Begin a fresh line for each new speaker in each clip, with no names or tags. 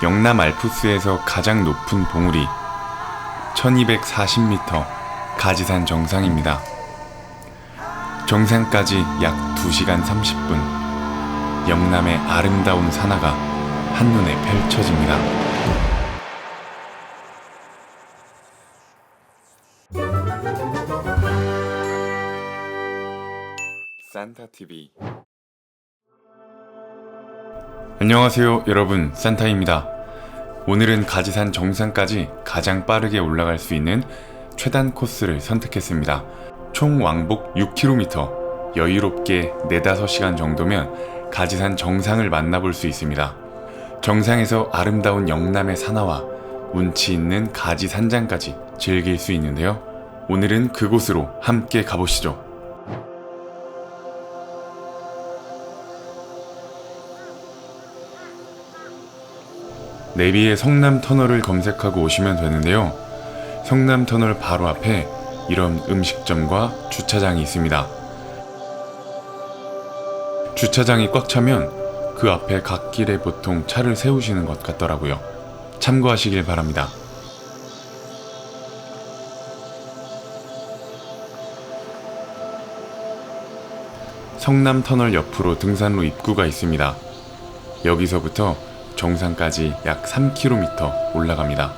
영남 알프스에서 가장 높은 봉우리 1240m 가지산 정상입니다. 정상까지 약 2시간 30분 영남의 아름다운 산하가 한눈에 펼쳐집니다. 산타TV 안녕하세요 여러분 산타입니다. 오늘은 가지산 정상까지 가장 빠르게 올라갈 수 있는 최단 코스를 선택했습니다. 총 왕복 6km, 여유롭게 4, 5시간 정도면 가지산 정상을 만나볼 수 있습니다. 정상에서 아름다운 영남의 산하와 운치 있는 가지 산장까지 즐길 수 있는데요. 오늘은 그곳으로 함께 가보시죠. 내비에 성남 터널을 검색하고 오시면 되는데요. 성남 터널 바로 앞에 이런 음식점과 주차장이 있습니다. 주차장이 꽉 차면 그 앞에 갓길에 보통 차를 세우시는 것 같더라고요. 참고하시길 바랍니다. 성남 터널 옆으로 등산로 입구가 있습니다. 여기서부터 정상까지 약 3km 올라갑니다.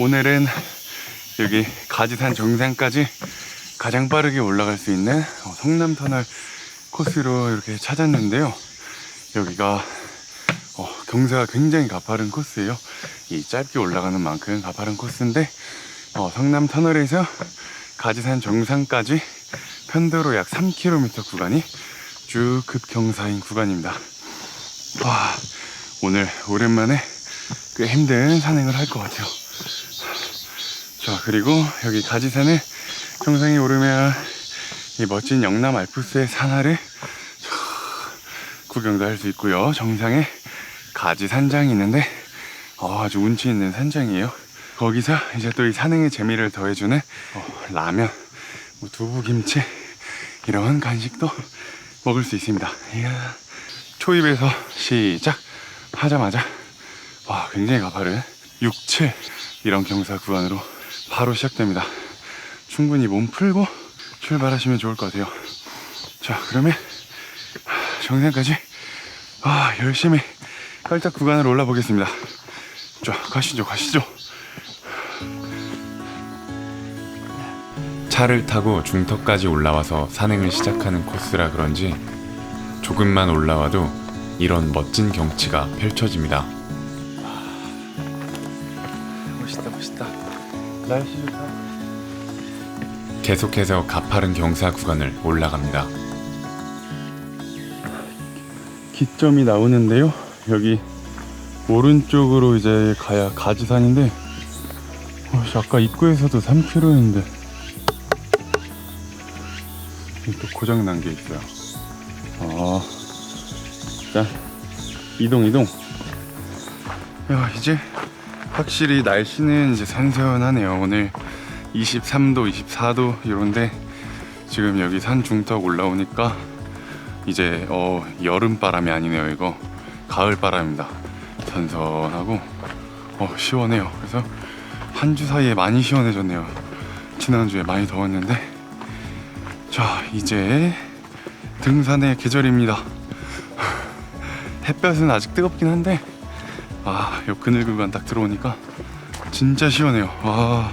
오늘은 여기 가지산 정상까지 가장 빠르게 올라갈 수 있는 어, 성남터널 코스로 이렇게 찾았는데요. 여기가 어, 경사가 굉장히 가파른 코스예요. 이 짧게 올라가는 만큼 가파른 코스인데 어, 성남 터널에서 가지산 정상까지 편도로 약 3km 구간이 쭉 급경사인 구간입니다. 와, 오늘 오랜만에 꽤 힘든 산행을 할 것 같아요. 자, 그리고 여기 가지산을 정상에 오르면 이 멋진 영남 알프스의 산하를 구경도 할 수 있고요. 정상에 가지 산장이 있는데 어, 아주 운치 있는 산장이에요. 거기서 이제 또 이 산행의 재미를 더해주는 어, 라면, 뭐 두부 김치 이런 간식도 먹을 수 있습니다. 이야, 초입에서 시작 하자마자 와 굉장히 가파른 6, 7 이런 경사 구간으로 바로 시작됩니다. 충분히 몸 풀고 출발하시면 좋을 것 같아요. 자 그러면 정상까지 아 열심히 깔짝 구간을 올라 보겠습니다. 자 가시죠 가시죠. 차를 타고 중턱까지 올라와서 산행을 시작하는 코스라 그런지 조금만 올라와도 이런 멋진 경치가 펼쳐집니다. 멋있다 멋있다. 날씨 좋다. 계속해서 가파른 경사 구간을 올라갑니다. 기점이 나오는데요. 여기 오른쪽으로 이제 가야 가지산인데 어, 씨, 아까 입구에서도 3km였는데 고장 난 게 있어요. 아, 자 이동 이동. 야 이제 확실히 날씨는 이제 선선하네요. 오늘 23도, 24도 이런데 지금 여기 산 중턱 올라오니까 이제 어 여름 바람이 아니네요. 이거 가을 바람입니다. 선선하고 어 시원해요. 그래서 한 주 사이에 많이 시원해졌네요. 지난주에 많이 더웠는데 자 이제 등산의 계절입니다. 햇볕은 아직 뜨겁긴 한데 아, 요 그늘 구간 딱 들어오니까 진짜 시원해요. 와,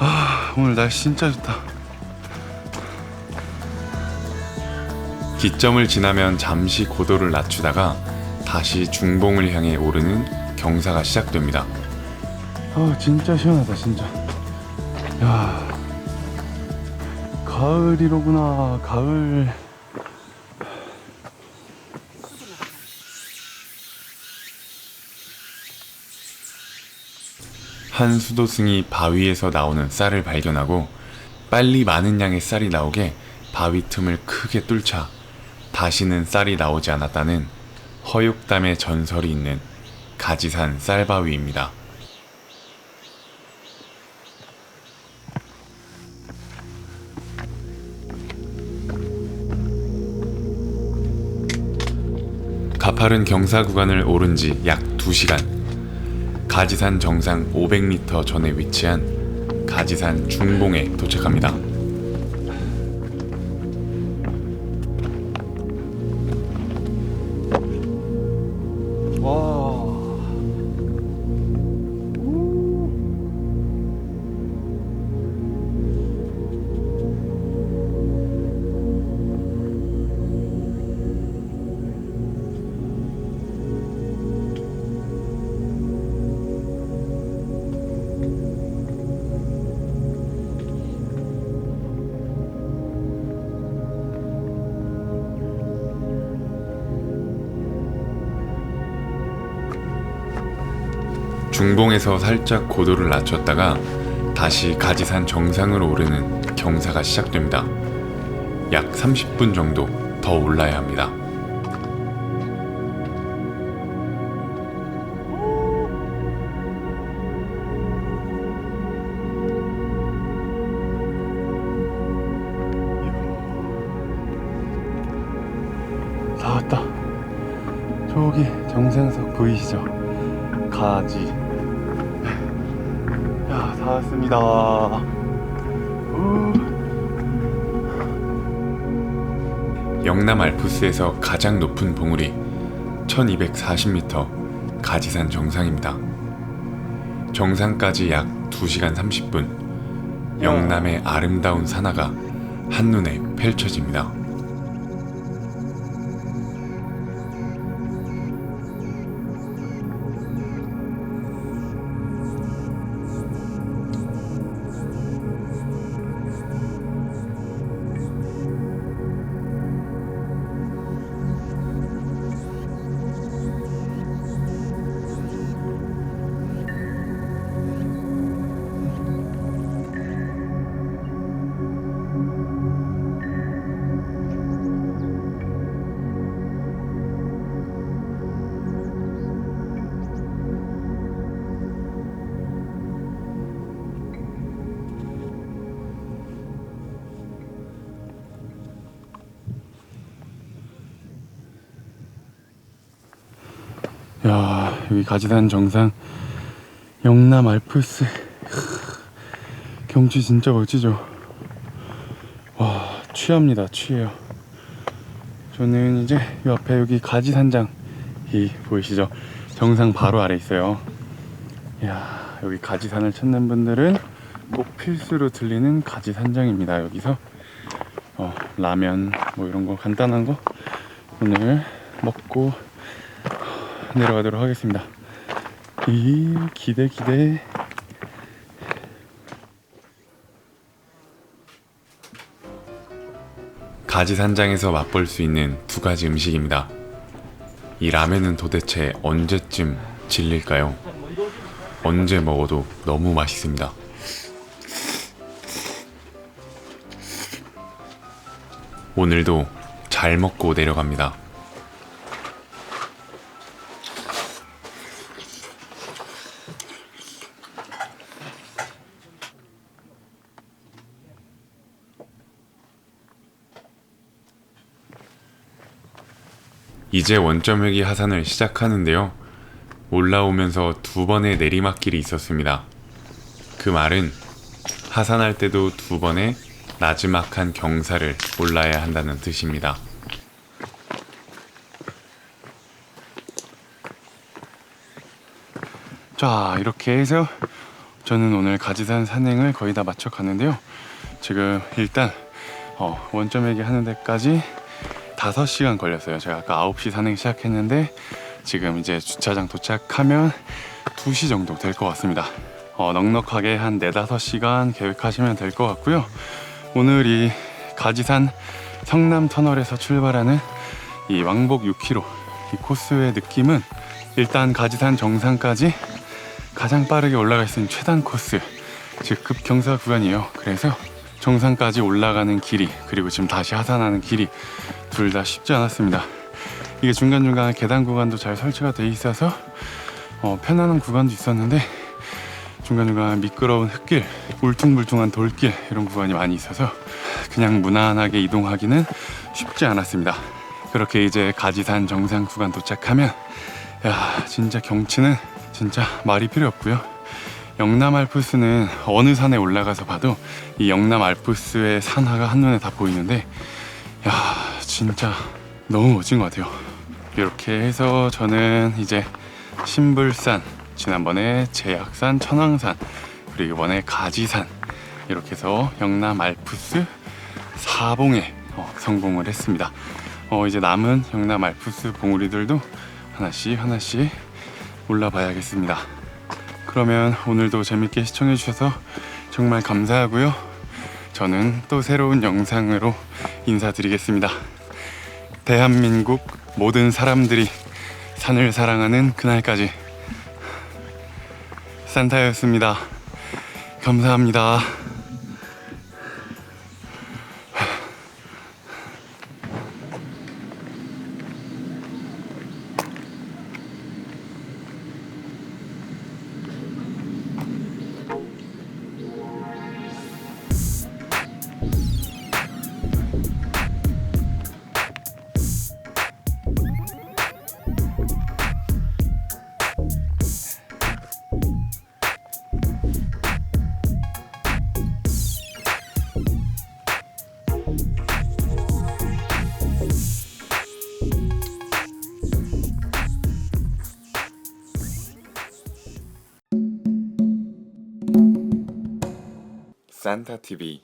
아, 오늘 날씨 진짜 좋다. 기점을 지나면 잠시 고도를 낮추다가 다시 중봉을 향해 오르는 경사가 시작됩니다. 아, 진짜 시원하다, 진짜. 야, 가을이로구나, 가을. 한 수도승이 바위에서 나오는 쌀을 발견하고 빨리 많은 양의 쌀이 나오게 바위 틈을 크게 뚫자 다시는 쌀이 나오지 않았다는 허육담의 전설이 있는 가지산 쌀바위입니다.
가파른 경사 구간을 오른 지 약 2시간. 가지산 정상 500m 전에 위치한 가지산 중봉에 도착합니다. 중봉에서 살짝 고도를 낮췄다가 다시 가지산 정상으로 오르는 경사가 시작됩니다. 약 30분 정도 더 올라야 합니다.
다 왔다. 저기 정상석 보이시죠? 가지. 야, 다 왔습니다. 우.
영남 알프스에서 가장 높은 봉우리 1240m 가지산 정상입니다. 정상까지 약 2시간 30분 영남의 아름다운 산하가 한눈에 펼쳐집니다.
야, 여기 가지산 정상 영남 알프스. 경치 진짜 멋지죠? 와, 취합니다, 취해요. 저는 이제 이 앞에 여기 가지산장이 보이시죠? 정상 바로 아래 있어요. 야, 여기 가지산을 찾는 분들은 꼭 필수로 들리는 가지산장입니다. 여기서 어, 라면 뭐 이런 거 간단한 거 오늘 먹고 내려가도록 하겠습니다. 이 기대 기대.
가지산장에서 맛볼 수 있는 두 가지 음식입니다. 이 라면은 도대체 언제쯤 질릴까요? 언제 먹어도 너무 맛있습니다. 오늘도 잘 먹고 내려갑니다. 이제 원점 회기 하산을 시작하는데요. 올라오면서 두 번의 내리막길이 있었습니다. 그 말은 하산할 때도 두 번의 나지막한 경사를 올라야 한다는 뜻입니다.
자 이렇게 해서 저는 오늘 가지산 산행을 거의 다 마쳐 가는데요. 지금 일단 어, 원점에게 하는 데까지 5시간 걸렸어요. 제가 아까 9시 산행 시작했는데 지금 이제 주차장 도착하면 2시 정도 될 것 같습니다. 어, 넉넉하게 한 4, 5시간 계획하시면 될 것 같고요. 오늘 이 가지산 성남 터널에서 출발하는 이 왕복 6km 이 코스의 느낌은 일단 가지산 정상까지 가장 빠르게 올라갈 수 있는 최단 코스 즉 급경사 구간이에요. 그래서 정상까지 올라가는 길이 그리고 지금 다시 하산하는 길이 둘 다 쉽지 않았습니다. 이게 중간중간 계단 구간도 잘 설치가 돼 있어서 어, 편안한 구간도 있었는데 중간중간 미끄러운 흙길, 울퉁불퉁한 돌길 이런 구간이 많이 있어서 그냥 무난하게 이동하기는 쉽지 않았습니다. 그렇게 이제 가지산 정상 구간 도착하면 야 진짜 경치는 진짜 말이 필요 없고요. 영남 알프스는 어느 산에 올라가서 봐도 이 영남 알프스의 산하가 한눈에 다 보이는데 야 진짜 너무 멋진 것 같아요. 이렇게 해서 저는 이제 신불산 지난번에 제약산 천왕산 그리고 이번에 가지산 이렇게 해서 영남 알프스 사봉에 어, 성공을 했습니다. 어, 이제 남은 영남 알프스 봉우리들도 하나씩 하나씩 올라봐야겠습니다. 그러면 오늘도 재밌게 시청해 주셔서 정말 감사하고요. 저는 또 새로운 영상으로 인사드리겠습니다. 대한민국 모든 사람들이 산을 사랑하는 그날까지 산타였습니다. 감사합니다. 산타 TV